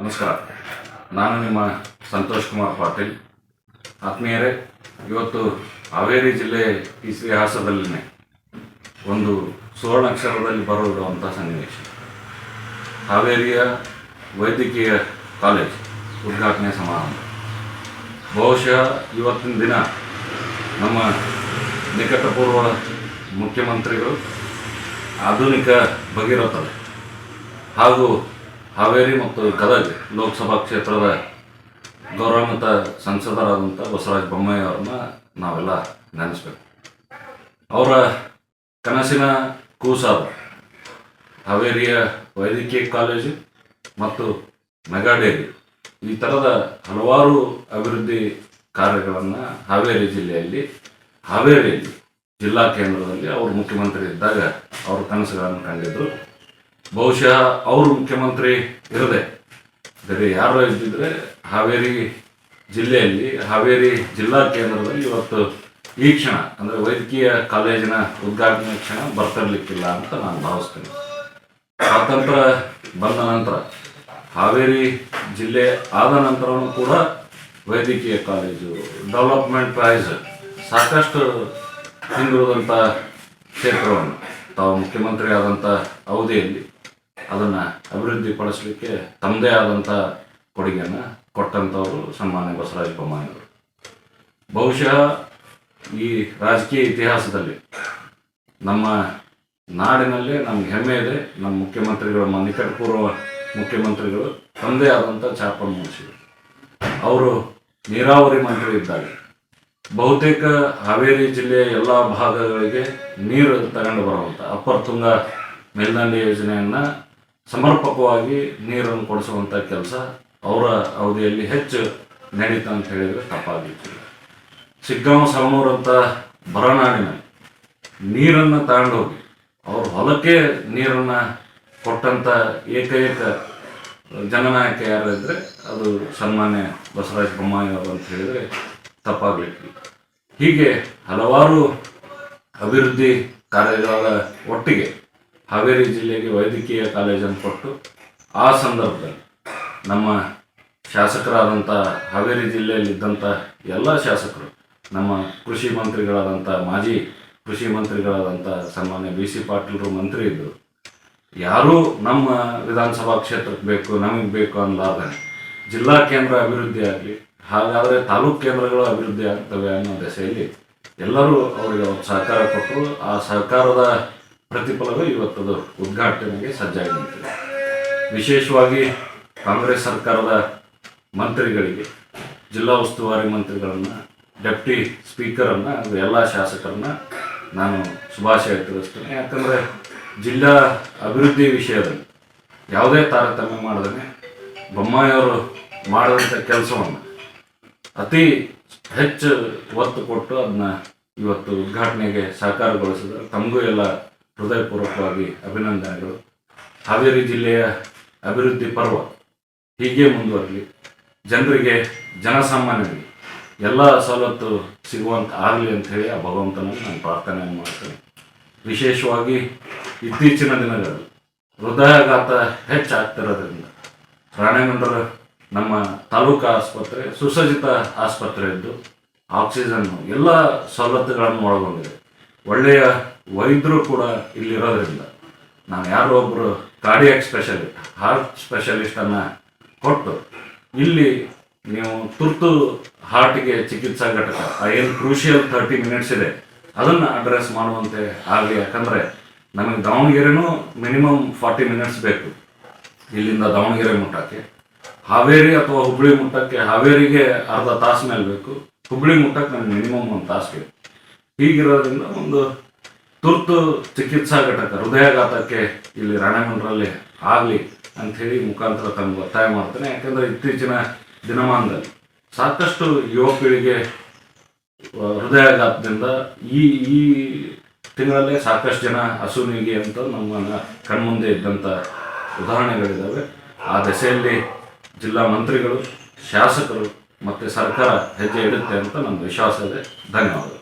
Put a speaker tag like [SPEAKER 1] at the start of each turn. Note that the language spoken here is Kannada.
[SPEAKER 1] ನಮಸ್ಕಾರ. ನಾನು ನಿಮ್ಮ ಸಂತೋಷ್ ಕುಮಾರ್ ಪಾಟೀಲ್. ಆತ್ಮೀಯರೇ, ಇವತ್ತು ಹಾವೇರಿ ಜಿಲ್ಲೆ ಇತಿಹಾಸದಲ್ಲಿನೇ ಒಂದು ಸುವರ್ಣಾಕ್ಷರದಲ್ಲಿ ಬರುವಂಥ ಸನ್ನಿವೇಶ. ಹಾವೇರಿಯ ವೈದ್ಯಕೀಯ ಕಾಲೇಜ್ ಉದ್ಘಾಟನೆ ಸಮಾರಂಭ. ಬಹುಶಃ ಇವತ್ತಿನ ದಿನ ನಮ್ಮ ನಿಕಟಪೂರ್ವ ಮುಖ್ಯಮಂತ್ರಿಗಳು ಆಧುನಿಕ ಭಗೀರಥರು ಹಾಗೂ ಹಾವೇರಿ ಮತ್ತು ಗದಗ ಲೋಕಸಭಾ ಕ್ಷೇತ್ರದ ಗೌರವಾನ್ವಿತ ಸಂಸದರಾದಂಥ ಬಸವರಾಜ ಬೊಮ್ಮಾಯಿ ಅವ್ರನ್ನ ನಾವೆಲ್ಲ ನೆನೆಸ್ಬೇಕು. ಅವರ ಕನಸಿನ ಕೂಸಾದ ಹಾವೇರಿಯ ವೈದ್ಯಕೀಯ ಕಾಲೇಜು ಮತ್ತು ಮೆಗಾಡೇರಿ ಈ ಥರದ ಹಲವಾರು ಅಭಿವೃದ್ಧಿ ಕಾರ್ಯಗಳನ್ನು ಹಾವೇರಿ ಜಿಲ್ಲೆಯಲ್ಲಿ, ಹಾವೇರಿಯಲ್ಲಿ ಜಿಲ್ಲಾ ಕೇಂದ್ರದಲ್ಲಿ ಅವರು ಮುಖ್ಯಮಂತ್ರಿ ಇದ್ದಾಗ ಅವರು ಕನಸುಗಳನ್ನು ಕಂಡಿದ್ರು. ಬಹುಶಃ ಅವರು ಮುಖ್ಯಮಂತ್ರಿ ಇರದೆ ಬೇರೆ ಯಾರು ಇದ್ದಿದ್ರೆ ಹಾವೇರಿ ಜಿಲ್ಲೆಯಲ್ಲಿ, ಹಾವೇರಿ ಜಿಲ್ಲಾ ಕೇಂದ್ರದಲ್ಲಿ ಇವತ್ತು ಈ ಕ್ಷಣ, ಅಂದರೆ ವೈದ್ಯಕೀಯ ಕಾಲೇಜಿನ ಉದ್ಘಾಟನೆ ಕ್ಷಣ ಬರ್ತಿರ್ಲಿಕ್ಕಿಲ್ಲ ಅಂತ ನಾನು ಭಾವಿಸ್ತೇನೆ. ಸ್ವಾತಂತ್ರ್ಯ ಬಂದ ನಂತರ, ಹಾವೇರಿ ಜಿಲ್ಲೆ ಆದ ನಂತರವೂ ಕೂಡ ವೈದ್ಯಕೀಯ ಕಾಲೇಜು, ಡೆವಲಪ್ಮೆಂಟ್ ಪ್ರೈಸ್ ಸಾಕಷ್ಟು ಹಿಂದುಳಿದಂಥ ಕ್ಷೇತ್ರವನ್ನು ತಾವು ಮುಖ್ಯಮಂತ್ರಿ ಆದಂಥ ಅವಧಿಯಲ್ಲಿ ಅದನ್ನು ಅಭಿವೃದ್ಧಿಪಡಿಸಲಿಕ್ಕೆ ತಮ್ಮದೇ ಆದಂಥ ಕೊಡುಗೆಯನ್ನು ಕೊಟ್ಟಂಥವರು ಸನ್ಮಾನ್ಯ ಬಸವರಾಜ ಬೊಮ್ಮಾಯಿಯವರು. ಬಹುಶಃ ಈ ರಾಜಕೀಯ ಇತಿಹಾಸದಲ್ಲಿ ನಮ್ಮ ನಾಡಿನಲ್ಲಿ ನಮ್ಗೆ ಹೆಮ್ಮೆ ಇದೆ, ನಮ್ಮ ಮುಖ್ಯಮಂತ್ರಿಗಳು ನಮ್ಮ ನಿಕಟಪೂರ್ವ ಮುಖ್ಯಮಂತ್ರಿಗಳು ತಮ್ಮದೇ ಆದಂಥ ಛಾಪನ್ನು ಮೂಡಿಸಿದರು ಅವರು ನೀರಾವರಿ ಮಂತ್ರಿ ಇದ್ದಾಗ. ಬಹುತೇಕ ಹಾವೇರಿ ಜಿಲ್ಲೆಯ ಎಲ್ಲ ಭಾಗಗಳಿಗೆ ನೀರು ತಗೊಂಡು ಬರುವಂಥ ಅಪ್ಪರ್ ತುಂಗ ಮೇಲ್ದಂಡೆ ಯೋಜನೆಯನ್ನು ಸಮರ್ಪಕವಾಗಿ ನೀರನ್ನು ಕೊಡಿಸುವಂಥ ಕೆಲಸ ಅವರ ಅವಧಿಯಲ್ಲಿ ಹೆಚ್ಚು ನಡೀತು ಅಂತ ಹೇಳಿದರೆ ತಪ್ಪಾಗಿತ್ತು. ಸಿಗ್ಗಾಂವ ಸಲಮೂರಂಥ ಬರನಾಡಿನ ನೀರನ್ನು ತಗೊಂಡೋಗಿ ಅವ್ರ ಹೊಲಕ್ಕೆ ನೀರನ್ನು ಕೊಟ್ಟಂಥ ಏಕೈಕ ಜನನಾಯಕ ಯಾರಿದ್ರೆ ಅದು ಸನ್ಮಾನ್ಯ ಬಸವರಾಜ ಬೊಮ್ಮಾಯಿ ಅವರು ಅಂತ ಹೇಳಿದರೆ ತಪ್ಪಾಗ್ಲಿಕ್ಕೆ ಹೀಗೆ ಹಲವಾರು ಅಭಿವೃದ್ಧಿ ಕಾರ್ಯಗಳ ಒಟ್ಟಿಗೆ ಹಾವೇರಿ ಜಿಲ್ಲೆಗೆ ವೈದ್ಯಕೀಯ ಕಾಲೇಜನ್ನು ಕೊಟ್ಟು ಆ ಸಂದರ್ಭದಲ್ಲಿ ನಮ್ಮ ಶಾಸಕರಾದಂಥ ಹಾವೇರಿ ಜಿಲ್ಲೆಯಲ್ಲಿದ್ದಂಥ ಎಲ್ಲ ಶಾಸಕರು, ನಮ್ಮ ಕೃಷಿ ಮಂತ್ರಿಗಳಾದಂಥ, ಮಾಜಿ ಕೃಷಿ ಮಂತ್ರಿಗಳಾದಂಥ ಸನ್ಮಾನ್ಯ ಬಿ ಸಿ ಪಾಟೀಲರು ಮಂತ್ರಿ ಇದ್ದರು ಯಾರೂ ನಮ್ಮ ವಿಧಾನಸಭಾ ಕ್ಷೇತ್ರಕ್ಕೆ ಬೇಕು, ನಮಗೆ ಬೇಕು ಅನ್ನಲಾರ್ದ ಜಿಲ್ಲಾ ಕೇಂದ್ರ ಅಭಿವೃದ್ಧಿ ಆಗಲಿ, ಹಾಗಾದರೆ ತಾಲೂಕು ಕೇಂದ್ರಗಳು ಅಭಿವೃದ್ಧಿ ಆಗ್ತವೆ ಅನ್ನೋ ದೆಸೆಯಲ್ಲಿ ಎಲ್ಲರೂ ಅವರಿಗೆ ಸಹಕಾರ ಕೊಟ್ಟರು. ಆ ಸಹಕಾರದ ಪ್ರತಿಫಲವೇ ಇವತ್ತದು ಉದ್ಘಾಟನೆಗೆ ಸಜ್ಜಾಗಿ ನಿಂತಿದೆ ವಿಶೇಷವಾಗಿ ಕಾಂಗ್ರೆಸ್ ಸರ್ಕಾರದ ಮಂತ್ರಿಗಳಿಗೆ, ಜಿಲ್ಲಾ ಉಸ್ತುವಾರಿ ಮಂತ್ರಿಗಳನ್ನು, ಡೆಪ್ಟಿ ಸ್ಪೀಕರನ್ನು ಹಾಗೂ ಎಲ್ಲ ಶಾಸಕರನ್ನ ನಾನು ಶುಭಾಶಯ ತಿಳಿಸ್ತೇನೆ. ಯಾಕಂದರೆ ಜಿಲ್ಲಾ ಅಭಿವೃದ್ಧಿ ವಿಷಯದಲ್ಲಿ ಯಾವುದೇ ತಾರತಮ್ಯ ಮಾಡದೇ ಬೊಮ್ಮಾಯಿಯವರು ಮಾಡಿದಂಥ ಕೆಲಸವನ್ನು ಅತಿ ಹೆಚ್ಚು ಒತ್ತು ಕೊಟ್ಟು ಅದನ್ನ ಇವತ್ತು ಉದ್ಘಾಟನೆಗೆ ಸಹಕಾರಗೊಳಿಸಿದ್ರೆ ತಮಗೂ ಎಲ್ಲ ಹೃದಯಪೂರ್ವಕವಾಗಿ ಅಭಿನಂದನೆಗಳು. ಹಾವೇರಿ ಜಿಲ್ಲೆಯ ಅಭಿವೃದ್ಧಿ ಪರ್ವ ಹೀಗೆ ಮುಂದುವರಲಿ. ಜನರಿಗೆ ಜನಸಾಮಾನ್ಯರಿಗೆ ಎಲ್ಲ ಸವಲತ್ತು ಸಿಗುವಂತ ಆಗಲಿ ಅಂತ ಹೇಳಿ ಆ ಭಗವಂತನನ್ನು ನಾನು ಪ್ರಾರ್ಥನೆ ಮಾಡ್ತೇನೆ. ವಿಶೇಷವಾಗಿ ಇತ್ತೀಚಿನ ದಿನಗಳಲ್ಲಿ ಹೃದಯಾಘಾತ ಹೆಚ್ಚಾಗ್ತಿರೋದ್ರಿಂದ ರಾಣೆಗಂಡರ ನಮ್ಮ ತಾಲೂಕು ಆಸ್ಪತ್ರೆ, ಸುಸಜ್ಜಿತ ಆಸ್ಪತ್ರೆ ಇದ್ದು, ಆಕ್ಸಿಜನ್, ಎಲ್ಲ ಸವಲತ್ತುಗಳನ್ನು ಒಳಗೊಂಡಿದೆ. ಒಳ್ಳೆಯ ವೈದ್ಯರು ಕೂಡ ಇಲ್ಲಿರೋದ್ರಿಂದ ನಾವು ಯಾರೋ ಒಬ್ಬರು ಕಾರ್ಡಿಯಾಕ್ ಸ್ಪೆಷಲಿಸ್ಟ್ ಹಾರ್ಟ್ ಸ್ಪೆಷಲಿಸ್ಟನ್ನು ಕೊಟ್ಟು ಇಲ್ಲಿ ನೀವು ತುರ್ತು ಹಾರ್ಟ್ಗೆ ಚಿಕಿತ್ಸಾ ಘಟಕ ಏನು ಕ್ರೂಷಿಯಲ್ ತರ್ಟಿ ಮಿನಿಟ್ಸ್ ಇದೆ, ಅದನ್ನು ಅಡ್ರೆಸ್ ಮಾಡುವಂತೆ ಆಗಲಿ, ಯಾಕಂದರೆ ನಮಗೆ ದಾವಣಗೆರೆನೂ ಮಿನಿಮಮ್ ಫಾರ್ಟಿ ಮಿನಿಟ್ಸ್ ಬೇಕು. ಇಲ್ಲಿಂದ ದಾವಣಗೆರೆ ಮುಟ್ಟಕ್ಕೆ ಹಾವೇರಿ ಅಥವಾ ಹುಬ್ಳಿ ಮುಟ್ಟಕ್ಕೆ ಹಾವೇರಿಗೆ ಅರ್ಧ ತಾಸು ಮೇಲೆ ಬೇಕು. ಹುಬ್ಳಿ ಮುಟ್ಟಕ್ಕೆ ನಮ್ಗೆ ಮಿನಿಮಮ್ ಒಂದು ತಾಸು ಬೇಕು. ಹೀಗಿರೋದ್ರಿಂದ ಒಂದು ತುರ್ತು ಚಿಕಿತ್ಸಾ ಘಟಕ, ಹೃದಯಾಘಾತಕ್ಕೆ ಇಲ್ಲಿ ರಾಣೆಮಂಡ್ರಲ್ಲಿ ಆಗಲಿ ಅಂಥೇಳಿ ಮುಖಾಂತರ ತಮಗೆ ಒತ್ತಾಯ ಮಾಡ್ತೇನೆ. ಯಾಕಂದರೆ ಇತ್ತೀಚಿನ ದಿನಮಾನದಲ್ಲಿ ಸಾಕಷ್ಟು ಯುವಕರಿಗೆ ಹೃದಯಾಘಾತದಿಂದ ಈ ಈ ತಿಂಗಳಲ್ಲೇ ಸಾಕಷ್ಟು ಜನ ಹಸುವಿಗೆ ಅಂತ ನಮ್ಮ ಕಣ್ಮುಂದೆ ಇದ್ದಂಥ ಉದಾಹರಣೆಗಳಿದ್ದಾವೆ ಆ ದೆಸೆಯಲ್ಲಿ ಜಿಲ್ಲಾ ಮಂತ್ರಿಗಳು, ಶಾಸಕರು ಮತ್ತು ಸರ್ಕಾರ ಹೆಜ್ಜೆ ಇಡುತ್ತೆ ಅಂತ ನನ್ನ ವಿಶ್ವಾಸ ಇದೆ. ಧನ್ಯವಾದಗಳು.